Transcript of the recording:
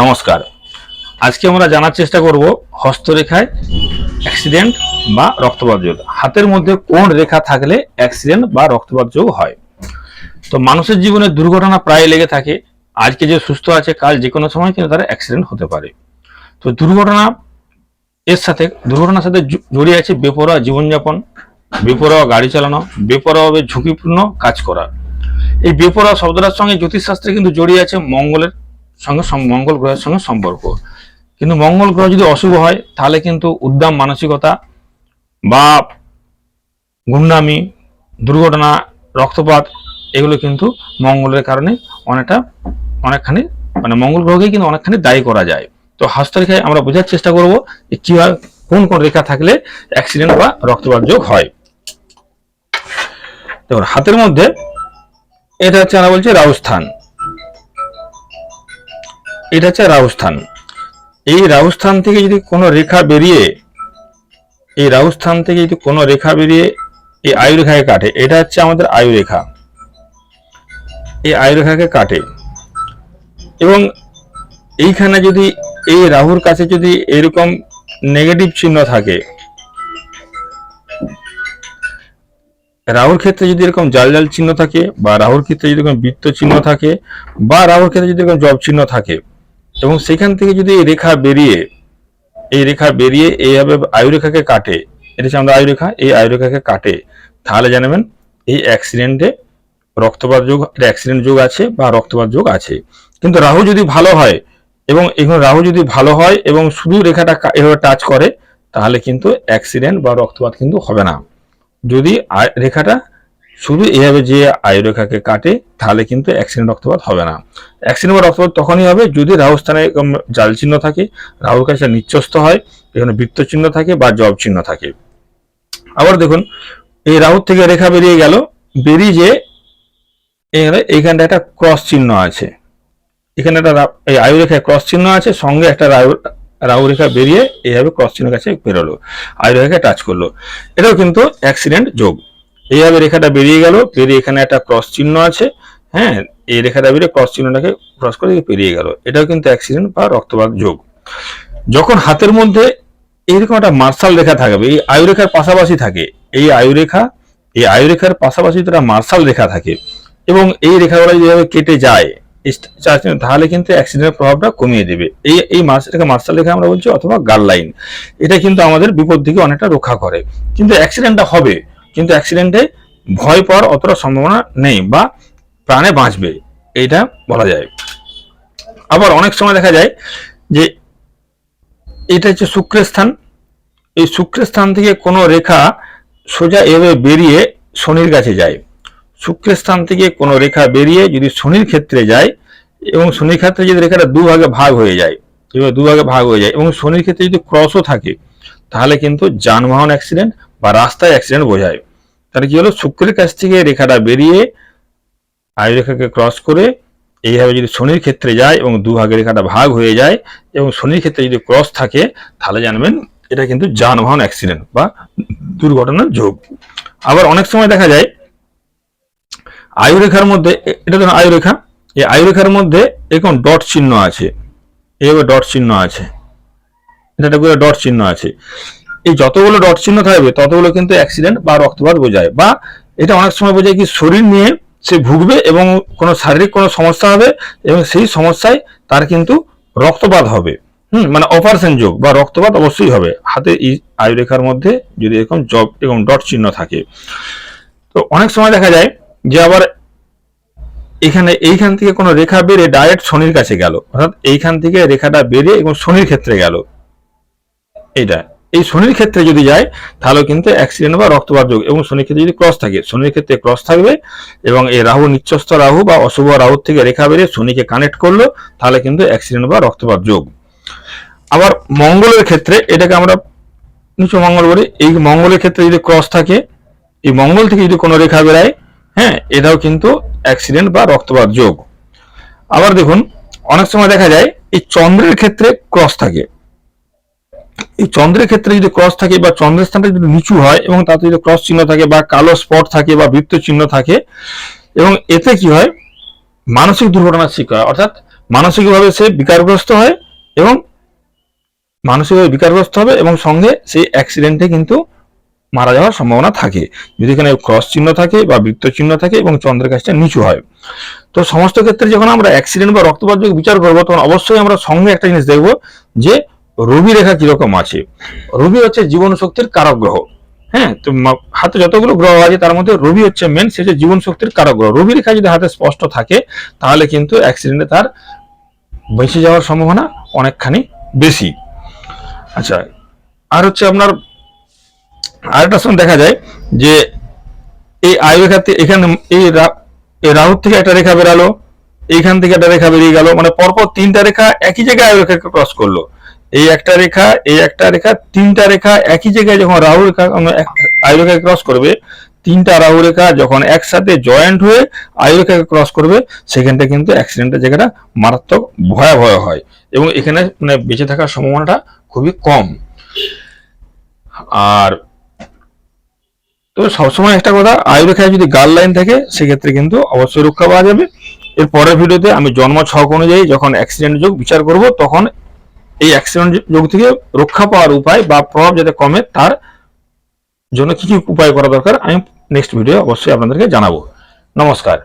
নমস্কার। আজকে আমরা জানার চেষ্টা করব হস্তরেখায় অ্যাক্সিডেন্ট বা রক্তপাত যোগ। হাতের মধ্যে কোন রেখা থাকলে অ্যাক্সিডেন্ট বা রক্তপাত যোগ হয়? তো মানুষের জীবনে দুর্ঘটনা প্রায় লেগে থাকে। আজকে যে সুস্থ আছে, কাল যে কোনো সময় কিন্তু তার অ্যাক্সিডেন্ট হতে পারে। তো দুর্ঘটনা এর সাথে, দুর্ঘটনার সাথে জড়িয়ে আছে বেপরোয়া জীবনযাপন, বেপরোয়া গাড়ি চালানো, বেপরোয়াভাবে ঝুঁকিপূর্ণ কাজ করা। এই বেপরোয়া শব্দটার সঙ্গে জ্যোতিষশাস্ত্রে কিন্তু জড়িয়ে আছে মঙ্গলের সঙ্গে মঙ্গল গ্রহের সঙ্গে সম্পর্ক। কিন্তু মঙ্গল গ্রহ যদি অশুভ হয়, তাহলে কিন্তু উদ্দাম মানসিকতা বা গুন্ডামি, দুর্ঘটনা, রক্তপাত, এগুলো কিন্তু মঙ্গলের কারণে অনেকটা, অনেকখানি মানে মঙ্গল গ্রহকে কিন্তু অনেকখানি দায়ী করা যায়। তো হস্তরেখায় আমরা বোঝার চেষ্টা করব যে কীভাবে, কোন কোন রেখা থাকলে অ্যাক্সিডেন্ট বা রক্তপাত যোগ হয়। দেখুন, হাতের মধ্যে, এটা হচ্ছে আমরা বলছি রাজস্থান এটা হচ্ছে রাজস্থান। এই রাজস্থান থেকে যদি কোনো রেখা বেরিয়ে, এই রাজস্থান থেকে যদি কোনো রেখা বেরিয়ে এই আয়ু রেখাকে কাটে, এটা হচ্ছে আমাদের আয়ু রেখা এই আয়ু রেখাকে কাটে। এবং এইখানে যদি এই রাহুর কাছে যদি এরকম নেগেটিভ চিহ্ন থাকে, রাহুর ক্ষেত্রে যদি এরকম জাল জাল চিহ্ন থাকে, বা রাহুর ক্ষেত্রে যদি এরকম বৃত্ত চিহ্ন থাকে, বা রাহুর ক্ষেত্রে যদি এরকম জব চিহ্ন থাকে এবং সেখান থেকে যদি এই রেখা বেরিয়ে, এই রেখা বেরিয়ে এইভাবে আয়ুরেখাকে কাটে, এটা হচ্ছে আমাদের আয়ুরেখা, এই আয়ুরেখাকে কাটে, তাহলে জানাবেন এই অ্যাক্সিডেন্টে রক্তপাত যোগ অ্যাক্সিডেন্ট যোগ আছে বা রক্তপাত যোগ আছে। কিন্তু রাহু যদি ভালো হয় এবং এখানে রাহু যদি ভালো হয় এবং শুধু রেখাটা এভাবে টাচ করে, তাহলে কিন্তু অ্যাক্সিডেন্ট বা রক্তপাত কিন্তু হবে না। যদি রেখাটা শুধু এভাবে যে আয়ুরেখাকে কাটে, তাহলে কিন্তু অ্যাক্সিডেন্ট রক্তপাত হবে না। অ্যাক্সিডেন্ট বা রক্তপাত তখনই হবে যদি রাহু স্থানে জাল চিহ্ন থাকে। রাহুর কাছে নিচ্ছস্ত হয়, এখানে বৃত্ত চিহ্ন থাকে বা জব চিহ্ন থাকে। আবার দেখুন, এই রাহুর থেকে রেখা বেরিয়ে গেল, বেরিয়ে যে এখানে একটা ক্রস চিহ্ন আছে। এখানে একটা এই আয়ু রেখায় ক্রস চিহ্ন আছে, সঙ্গে একটা রাহু রাহু রেখা বেরিয়ে এইভাবে ক্রস চিহ্ন কাছে বেরোলো। আয়ু টাচ করল। এটাও কিন্তু অ্যাক্সিডেন্ট যোগ। এইভাবে রেখাটা বেরিয়ে গেল, বেরিয়ে এখানে একটা ক্রস চিহ্ন আছে হ্যাঁ এই রেখাটা বেরিয়ে ক্রস চিহ্নটাকে ক্রস করে পেরিয়ে গেল। এটাও কিন্তু অ্যাক্সিডেন্ট বা রক্তপাত যোগ। যখন হাতের মধ্যে এইরকম একটা মার্শাল রেখা থাকবে এই আয়ুরেখার পাশাপাশি থাকে, এই আয়ুরেখা, এই আয়ুরেখার পাশাপাশি একটা মার্শাল রেখা থাকে এবং এই রেখাগুলো যেভাবে কেটে যায় তাহলে কিন্তু অ্যাক্সিডেন্টের প্রভাবটা কমিয়ে দেবে। এই এই রেখা মার্শাল রেখা আমরা বলছি অথবা গাল লাইন এটা কিন্তু আমাদের বিপদ থেকে অনেকটা রক্ষা করে। কিন্তু অ্যাক্সিডেন্টটা হবে। কিন্তু অ্যাক্সিডেন্টে ভয় পাওয়ার অতটা সম্ভাবনা নেই বা প্রাণে বাঁচবে, এইটা বলা যায়। আবার অনেক সময় দেখা যায় যে এটা হচ্ছে শুক্রের স্থান। এই শুক্রের স্থান থেকে কোনো রেখা সোজা এভাবে বেরিয়ে শনির কাছে যায়। শুক্রের স্থান থেকে কোনো রেখা বেরিয়ে যদি শনির ক্ষেত্রে যায় এবং শনির ক্ষেত্রে যদি রেখাটা দুভাগে ভাগ হয়ে যায়, এভাবে দুভাগে ভাগ হয়ে যায় এবং শনির ক্ষেত্রে যদি ক্রসও থাকে, তাহলে কিন্তু যানবাহন অ্যাক্সিডেন্ট বা রাস্তায় অ্যাক্সিডেন্ট বোঝায়। তাহলে কি হলো? শুক্রের কাছ থেকে রেখাটা বেরিয়ে আয়ুরেখাকে ক্রস করে এইভাবে যদি শনির ক্ষেত্রে যায় এবং দুভাগে রেখাটা ভাগ হয়ে যায় এবং শনির ক্ষেত্রে যদি ক্রস থাকে, তাহলে জানবেন এটা কিন্তু যানবাহন অ্যাক্সিডেন্ট বা দুর্ঘটনার যোগ। আবার অনেক সময় দেখা যায় আয়ুরেখার মধ্যে, এটা ধরুন আয়ুরেখা এই আয়ুরেখার মধ্যে এরকম ডট চিহ্ন আছে। এইভাবে ডট চিহ্ন আছে। এটা একটা ডট চিহ্ন আছে। এই যতগুলো ডট চিহ্ন থাকবে, ততগুলো কিন্তু অ্যাক্সিডেন্ট বা রক্তপাত বোঝায় বা এটা অনেক সময় বোঝায় কি শরীর নিয়ে সে ভুগবে এবং কোনো শারীরিক কোনো সমস্যা হবে এবং সেই সমস্যায় তার কিন্তু রক্তপাত হবে। হুম মানে অপারেশন যোগ বা রক্তপাত অবশ্যই হবে। হাতে এই আয়ুরেখার মধ্যে যদি এরকম জব এরকম ডট চিহ্ন থাকে। তো অনেক সময় দেখা যায় যে আবার এখানে এইখান থেকে কোনো রেখা বেড়ে ডাইরেক্ট শনির কাছে গেল। অর্থাৎ এইখান থেকে রেখাটা বেড়ে এবং শনির ক্ষেত্রে গেল। এইটা। এই শনির ক্ষেত্রে যদি যায়, তাহলে কিন্তু অ্যাক্সিডেন্ট বা রক্তপাত যোগ এবং শনির ক্ষেত্রে যদি ক্রস থাকে, শনির ক্ষেত্রে ক্রস থাকবে এবং এই রাহু নিচ্ছস্ত রাহু বা অশুভ রাহুর থেকে রেখা বেরিয়ে শনিকে কানেক্ট করল, তাহলে কিন্তু অ্যাক্সিডেন্ট বা রক্তপাত যোগ। আবার মঙ্গলের ক্ষেত্রে এটাকে আমরা নিচু মঙ্গল বলি, এই মঙ্গলের ক্ষেত্রে যদি ক্রস থাকে, এই মঙ্গল থেকে যদি কোনো রেখা বেরায় হ্যাঁ এটাও কিন্তু অ্যাক্সিডেন্ট বা রক্তপাত যোগ। আবার দেখুন, অনেক সময় দেখা যায়, এই চন্দ্রের ক্ষেত্রে ক্রস থাকে। এই চন্দ্রের ক্ষেত্রে যদি ক্রস থাকে বা চন্দ্রের স্থানটা যদি নিচু হয় এবং তাতে যদি ক্রস চিহ্ন থাকে বা কালো স্পট থাকে বা বৃত্ত চিহ্ন থাকে এবং এতে কি হয়? মানসিক দুর্ঘটনার শিকার হয়। অর্থাৎ মানসিকভাবে সে বিকারগ্রস্ত হয় এবং মানসিকভাবে বিকারগ্রস্ত হবে এবং সঙ্গে সেই অ্যাক্সিডেন্টে কিন্তু মারা যাওয়ার সম্ভাবনা থাকে। যদি এখানে ক্রস চিহ্ন থাকে বা বৃত্ত চিহ্ন থাকে এবং চন্দ্রের কাছটা নিচু হয়। তো সমস্ত ক্ষেত্রে যখন আমরা অ্যাক্সিডেন্ট বা রক্তপাত বিচার করব, তখন অবশ্যই আমরা সঙ্গে একটা জিনিস দেখব যে রবি রেখা কীরকম আছে? রবি হচ্ছে জীবন শক্তির কারক গ্রহ হ্যাঁ তো হাতে যতগুলো গ্রহ আছে, তার মধ্যে রবি হচ্ছে মেন সে হচ্ছে জীবন শক্তির কারক গ্রহ রবি রেখা যদি হাতে স্পষ্ট থাকে, তাহলে কিন্তু অ্যাক্সিডেন্টে তার বেঁচে যাওয়ার সম্ভাবনা অনেকখানি বেশি। আচ্ছা আর হচ্ছে আপনার আরেকটা সময় দেখা যায়, যে এই আয়ু রেখাতে এখানে, এই রাহুর থেকে একটা রেখা বেরালো, এইখান থেকে একটা রেখা বেরিয়ে গেল মানে পরপর তিনটা রেখা একই জায়গায় আয়ু রেখাকে ক্রস করল। এই একটা রেখা, এই একটা রেখা, তিনটা রেখা, একই জায়গায় যখন রাহু রেখা আয়ু রেখাকে ক্রস করবে, তিনটা রাহু রেখা যখন একসাথে জয়েন্ট হয়ে আয়ু রেখাকে ক্রস করবে সেখানটা কিন্তু অ্যাক্সিডেন্টের জায়গাটা মারাত্মক ভয়াবহ হয়। এবং এখানে মানে বেঁচে থাকার সম্ভাবনাটা খুবই কম। আর তবে সবসময় একটা কথা, আয়ু রেখায় যদি গাল লাইন থাকে, সেক্ষেত্রে কিন্তু অবশ্যই রক্ষা পাওয়া যাবে। এর পরের ভিডিওতে আমি জন্ম, ছক অনুযায়ী যখন অ্যাক্সিডেন্ট যোগ বিচার করব, তখন এই অ্যাক্সিডেন্ট যোগ থেকে রক্ষা পাওয়ার উপায় বা প্রভাব যাতে কমে, তার জন্য কি কি উপায় করা দরকার, আমি নেক্সট ভিডিও অবশ্যই আপনাদেরকে জানাব। নমস্কার।